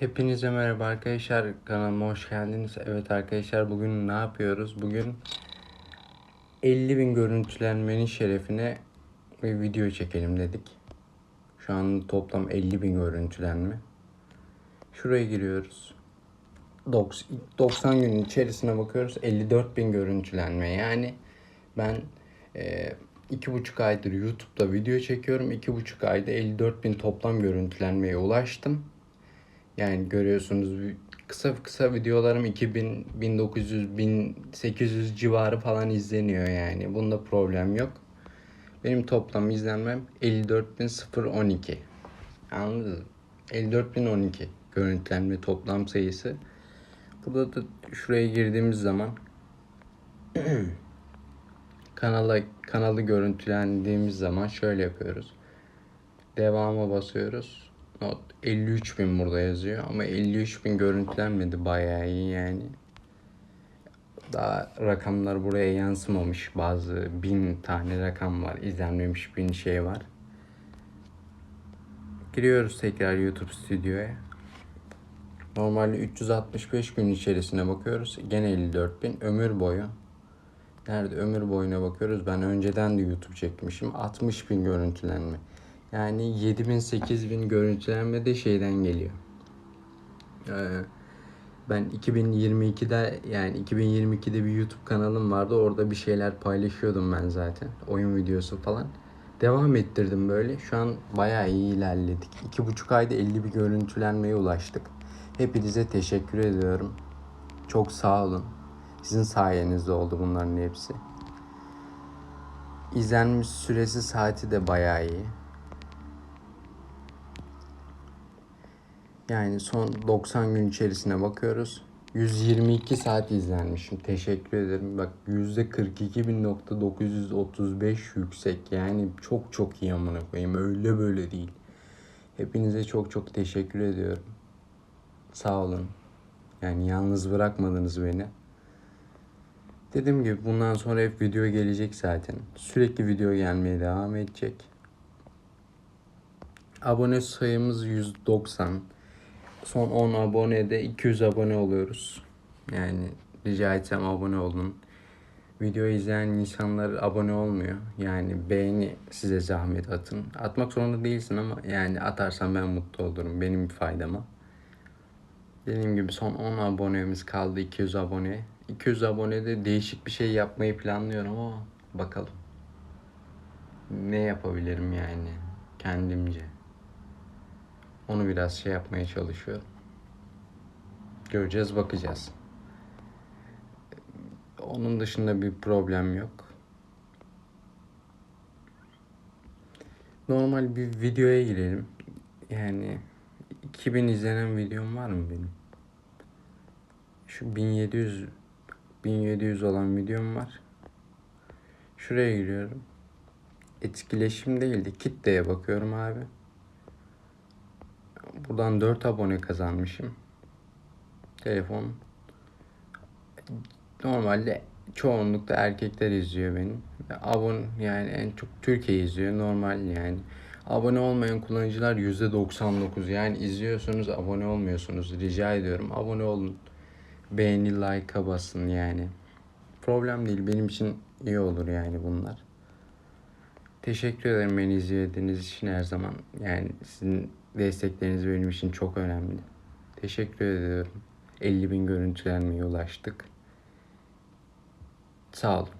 Hepinize merhaba arkadaşlar kanalıma hoş geldiniz. Evet arkadaşlar bugün ne yapıyoruz? Bugün 50 bin görüntülenmenin şerefine bir video çekelim dedik. Şu an toplam 50 bin görüntülenme. Şuraya giriyoruz. 90 gün içerisine bakıyoruz 54 bin görüntülenme. Yani ben e, iki buçuk aydır YouTube'da video çekiyorum. iki buçuk ayda 54 bin toplam görüntülenmeye ulaştım. Yani görüyorsunuz kısa kısa videolarım 2000, 1900, 1800 civarı falan izleniyor yani. Bunda problem yok. Benim toplam izlenmem 54.012. Anladınız mı? 54.012 görüntülenme toplam sayısı. Burada da şuraya girdiğimiz zaman kanala kanalı görüntülendiğimiz zaman şöyle yapıyoruz. Devama basıyoruz. Not 53 bin burada yazıyor ama 53 bin görüntülenmedi bayağı iyi yani. Daha rakamlar buraya yansımamış. Bazı bin tane rakam var. izlenmemiş bin şey var. Giriyoruz tekrar YouTube stüdyoya. Normalde 365 gün içerisine bakıyoruz. Gene 54 bin. Ömür boyu. Nerede ömür boyuna bakıyoruz. Ben önceden de YouTube çekmişim. 60 bin görüntülenme. Yani 7000 8000 görüntülenme de şeyden geliyor. Ee, ben 2022'de yani 2022'de bir YouTube kanalım vardı. Orada bir şeyler paylaşıyordum ben zaten. Oyun videosu falan. Devam ettirdim böyle. Şu an bayağı iyi ilerledik. İki buçuk ayda 50 bir görüntülenmeye ulaştık. Hepinize teşekkür ediyorum. Çok sağ olun. Sizin sayenizde oldu bunların hepsi. İzlenmiş süresi saati de bayağı iyi. Yani son 90 gün içerisine bakıyoruz. 122 saat izlenmişim. Teşekkür ederim. Bak %42.935 yüksek. Yani çok çok iyi amına koyayım. Öyle böyle değil. Hepinize çok çok teşekkür ediyorum. Sağ olun. Yani yalnız bırakmadınız beni. Dediğim gibi bundan sonra hep video gelecek zaten. Sürekli video gelmeye devam edecek. Abone sayımız 190. Son 10 abonede 200 abone oluyoruz. Yani rica etsem abone olun. Video izleyen insanlar abone olmuyor. Yani beğeni size zahmet atın. Atmak zorunda değilsin ama yani atarsan ben mutlu olurum. Benim bir faydama. Dediğim gibi son 10 abonemiz kaldı 200 abone. 200 abonede değişik bir şey yapmayı planlıyorum ama bakalım. Ne yapabilirim yani kendimce. Onu biraz şey yapmaya çalışıyorum. Göreceğiz, bakacağız. Onun dışında bir problem yok. Normal bir videoya girelim. Yani 2000 izlenen videom var mı benim? Şu 1700 1700 olan videom var. Şuraya giriyorum. Etkileşim değildi. Kitleye bakıyorum abi. Buradan 4 abone kazanmışım. Telefon. Normalde çoğunlukta erkekler izliyor beni. Abone yani en çok Türkiye izliyor normal yani. Abone olmayan kullanıcılar %99 yani izliyorsunuz abone olmuyorsunuz. Rica ediyorum abone olun. Beğeni like'a basın yani. Problem değil benim için iyi olur yani bunlar. Teşekkür ederim beni izlediğiniz için her zaman. Yani sizin destekleriniz benim için çok önemli. Teşekkür ediyorum. 50 bin görüntülenmeye ulaştık. Sağ olun.